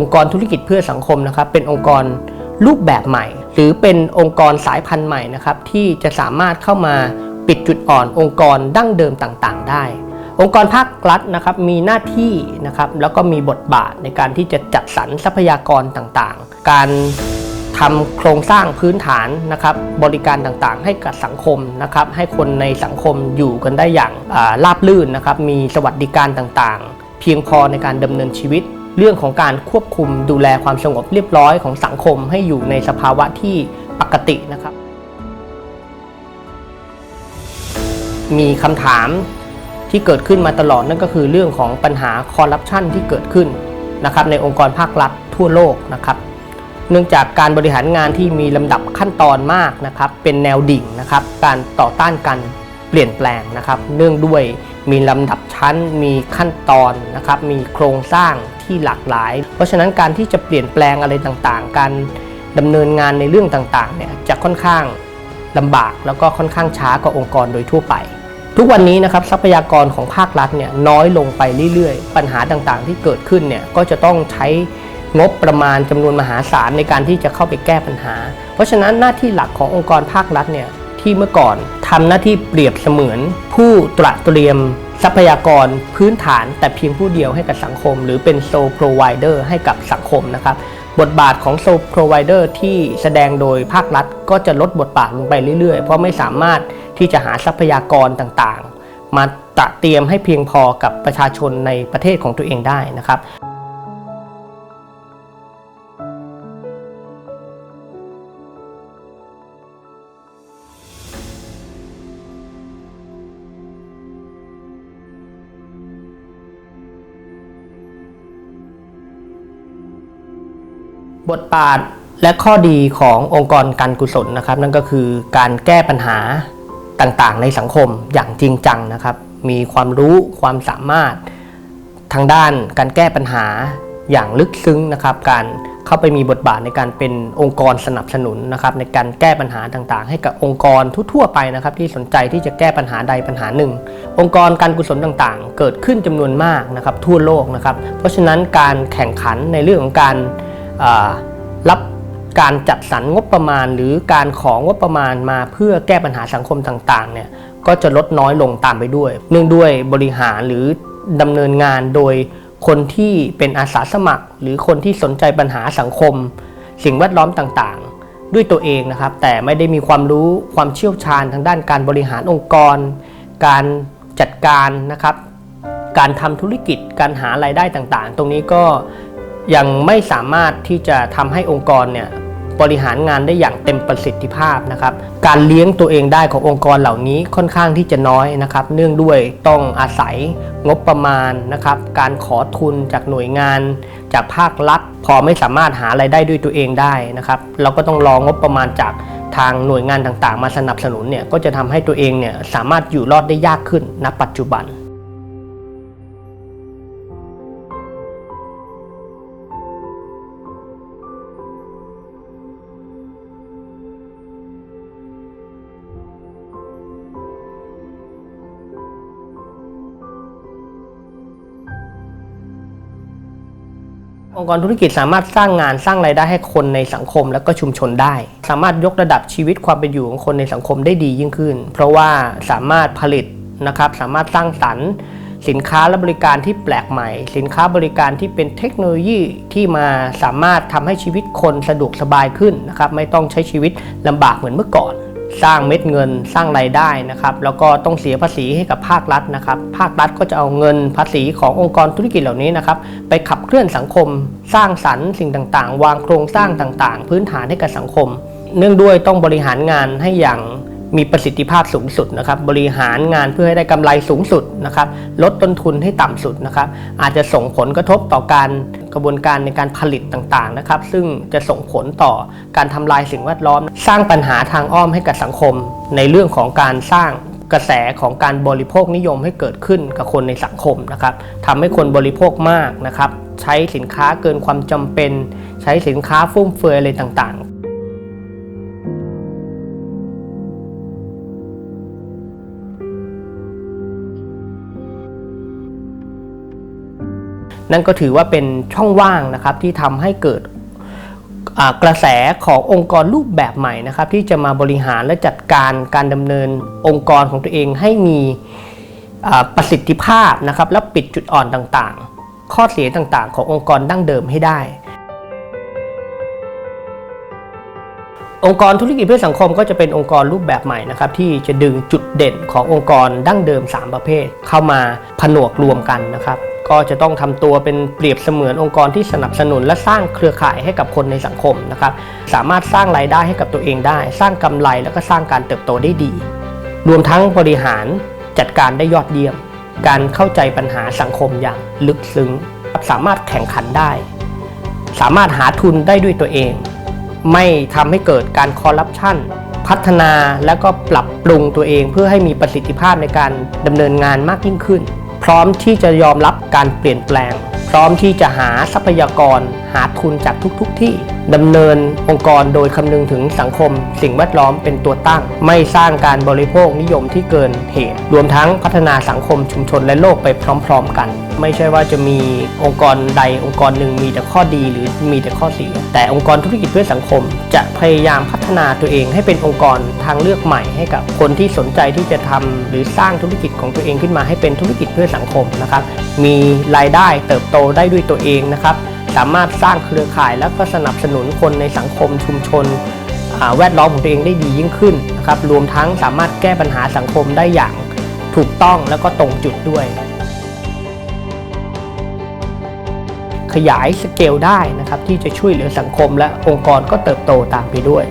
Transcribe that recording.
องค์กรธุรกิจเพื่อสังคมนะครับเป็นองค์กรรูปแบบใหม่ หรือเป็นองค์กรสายพันธุ์ใหม่นะครับที่จะสามารถเข้ามาปิดจุดอ่อนองค์กรดั้งเดิมต่างๆ ได้ องค์กรภาครัฐนะครับมีหน้าที่นะครับแล้วก็มีบทบาทในการที่จะจัดสรรทรัพยากรต่างๆ การทำโครงสร้างพื้นฐานนะครับบริการต่างๆ ให้กับสังคมนะครับให้คนในสังคมอยู่กันได้อย่างาราบรื่นนะครับมีสวัสดิการต่างๆ เพียงพอในการดำเนินชีวิต เรื่องของการควบคุมดูแลความสงบเรียบร้อยของสังคมให้อยู่ในสภาวะที่ปกตินะครับ มีคำถามที่เกิดขึ้นมาตลอดนั่นก็คือเรื่องของปัญหาคอร์รัปชันที่เกิดขึ้นนะครับในองค์กรภาครัฐทั่วโลกนะครับ เนื่องจากการบริหารงานที่มีลำดับขั้นตอนมากนะครับ เป็นแนวดิ่งนะครับ การต่อต้านการ เปลี่ยนแปลงนะครับ เนื่องด้วยมีลำดับชั้น มีขั้นตอนนะครับ มีโครงสร้างที่หลากหลาย เพราะฉะนั้นการที่จะเปลี่ยนแปลงอะไรต่างๆ การดำเนินงานในเรื่องต่างๆเนี่ยจะค่อนข้างลำบากแล้วก็ค่อนข้างช้ากว่าองค์กรโดยทั่วไป ทุกวันนี้นะครับทรัพยากรของภาครัฐเนี่ยน้อยลงไปเรื่อยๆ ปัญหาต่างๆ ที่เกิดขึ้นเนี่ยก็จะต้องใช้งบประมาณจำนวนมหาศาลในการที่จะเข้าไปแก้ปัญหา เพราะฉะนั้นหน้าที่หลักขององค์กรภาครัฐเนี่ย ที่เมื่อก่อนทำหน้าที่เปรียบเสมือน ผู้ตระเตรียมทรัพยากรพื้นฐานแต่เพียงผู้เดียวให้กับสังคม หรือเป็นโซ l พร v i d e r ให้กับสังคมนะครับ บทบาทของโซ l พร v i d e r ที่แสดงโดยภาครัฐ ก็จะลดบทบาทลงไปเรื่อยๆ เพราะไม่สามารถที่จะหาทรัพยากรต่างๆ มาตระเตรียมให้เพียงพอกับประชาชนในประเทศของตัวเองได้นะครับ บทบาทและข้อดีขององค์กรการกุศลนะครับ นั่นก็คือการแก้ปัญหาต่างๆ ในสังคมอย่างจริงจังนะครับ มีความรู้ความสามารถทางด้านการแก้ปัญหาอย่างลึกซึ้งนะครับ การเข้าไปมีบทบาทในการเป็นองค์กรสนับสนุนนะครับ ในการแก้ปัญหาต่างๆ ให้กับองค์กรทั่วๆไปนะครับ ที่สนใจที่จะแก้ปัญหาใดปัญหาหนึ่ง องค์กรการกุศลต่างๆ เกิดขึ้นจำนวนมากนะครับ ทั่วโลกนะครับ เพราะฉะนั้นการแข่งขันในเรื่องของการ รับการจัดสรรงบประมาณ หรือการของงบประมาณมาเพื่อแก้ปัญหาสังคมต่างๆเนี่ยก็จะลดน้อยลงตามไปด้วย เนื่องด้วยบริหารหรือดำเนินงานโดยคนที่เป็นอาสาสมัคร หรือคนที่สนใจปัญหาสังคม สิ่งแวดล้อมต่างๆ ด้วยตัวเองนะครับ แต่ไม่ได้มีความรู้ความเชี่ยวชาญทางด้านการบริหารองค์กร การจัดการนะครับ การทำธุรกิจการหารายได้ต่างๆ ตรงนี้ก็ ยังไม่สามารถที่จะทำให้องค์กรเนี่ยบริหารงานได้อย่างเต็มประสิทธิภาพนะครับ การเลี้ยงตัวเองได้ขององค์กรเหล่านี้ค่อนข้างที่จะน้อยนะครับ เนื่องด้วยต้องอาศัยงบประมาณนะครับ การขอทุนจากหน่วยงาน จากภาครัฐ พอไม่สามารถหาไรายได้ด้วยตัวเองได้นะครับ เราก็ต้องรองบประมาณจากทางหน่วยงานต่างๆ มาสนับสนุนเนี่ยก็จะทำให้ตัวเองเนี่ยสามารถอยู่รอดได้ยากขึ้นณปัจจุบัน องค์กรธุรกิจสามารถสร้างงานสร้างรายได้ให้คนในสังคมและก็ชุมชนได้ สามารถยกระดับชีวิตความเป็นอยู่ของคนในสังคมได้ดียิ่งขึ้น เพราะว่าสามารถผลิตนะครับสามารถสร้างสรรค์ สินค้าและบริการที่แปลกใหม่ สินค้าบริการที่เป็นเทคโนโลยีที่มาสามารถทำให้ชีวิตคนสะดวกสบายขึ้นนะครับไม่ต้องใช้ชีวิตลำบากเหมือนเมื่อก่อน สร้างเม็ดเงินสร้างรายได้นะครับ แล้วก็ต้องเสียภาษีให้กับภาครัฐนะครับ ภาครัฐก็จะเอาเงินภาษีขององค์กรธุรกิจเหล่านี้นะครับ ไปขับเคลื่อนสังคม สร้างสรรค์สิ่งต่างๆ วางโครงสร้างต่างๆ พื้นฐานให้กับสังคม เนื่องด้วยต้องบริหารงานให้อย่าง มีประสิทธิภาพสูงสุดนะครับ บริหารงานเพื่อให้ได้กำไรสูงสุดนะครับ ลดต้นทุนให้ต่ำสุดนะครับ อาจจะส่งผลกระทบต่อการกระบวนการในการผลิตต่างๆนะครับ ซึ่งจะส่งผลต่อการทำลายสิ่งแวดล้อม สร้างปัญหาทางอ้อมให้กับสังคม ในเรื่องของการสร้างกระแสของการบริโภคนิยมให้เกิดขึ้นกับคนในสังคมนะครับทำให้คนบริโภคมากนะครับ ใช้สินค้าเกินความจำเป็น ใช้สินค้าฟุ่มเฟือยอะไรต่างๆ นั่นก็ถือว่าเป็นช่องว่างนะครับที่ทำให้เกิดกระแสขององค์กรรูปแบบใหม่นะครับ ที่จะมาบริหารและจัดการการดำเนินองค์กรของตัวเองให้มีประสิทธิภาพนะครับ และปิดจุดอ่อนต่างๆ ข้อเสียต่างๆ ขององค์กรดั้งเดิมให้ได้ องค์กรธุรกิจเพื่อสังคมก็จะเป็นองค์กรรูปแบบใหม่นะครับที่จะดึงจุดเด่นขององค์กรดั้งเดิม 3 ประเภท เข้ามาผนวกรวมกันนะครับ ก็จะต้องทำตัวเป็นเปรียบเสมือนองค์กรที่สนับสนุน และสร้างเครือข่ายให้กับคนในสังคมนะครับสามารถสร้างรายได้ให้กับตัวเองได้ สร้างกำไรแล้วก็สร้างการเติบโตได้ดี รวมทั้งบริหารจัดการได้ยอดเยี่ยม การเข้าใจปัญหาสังคมอย่างลึกซึ้งสามารถแข่งขันได้ สามารถหาทุนได้ด้วยตัวเอง ไม่ทำให้เกิดการคอร์รัปชันพัฒนาแล้วก็ปรับปรุงตัวเองเพื่อให้มีประสิทธิภาพในการดำเนินงานมากยิ่งขึ้น ร้อมที่จะยอมรับการเปลี่ยนแปลง พร้อมที่จะหาทรัพยากร หาทุนจากทุกๆทที่ดำเนินองค์กรโดยคำนึงถึงสังคม สิ่งแวดล้อมเป็นตัวตั้ง ไม่สร้างการบริโภคนิยมที่เกินเหตุ รวมทั้งพัฒนาสังคมชุมชนและโลกไปพร้อม ๆ กัน ไม่ใช่ว่าจะมีองค์กรใดองค์กรหนึ่งมีแต่ข้อดีหรือมีแต่ข้อเสีย แต่องค์กรธุรกิจเพื่อสังคม จะพยายามพัฒนาตัวเองให้เป็นองค์กรทางเลือกใหม่ให้กับคนที่สนใจที่จะทำหรือสร้างธุรกิจของตัวเองขึ้นมาให้เป็นธุรกิจเพื่อสังคมนะครับ มีรายได้เติบโตได้ด้วยตัวเองนะครับ สามารถสร้างเครือข่ายและก็สนับสนุนคนในสังคมชุมชนแวดล้อมของตัวเองได้ดียิ่งขึ้นนะครับ รวมทั้งสามารถแก้ปัญหาสังคมได้อย่างถูกต้องแล้วก็ตรงจุดด้วย ขยายสเกลได้นะครับที่จะช่วยเหลือสังคมและองค์กรก็เติบโตตามไปด้วย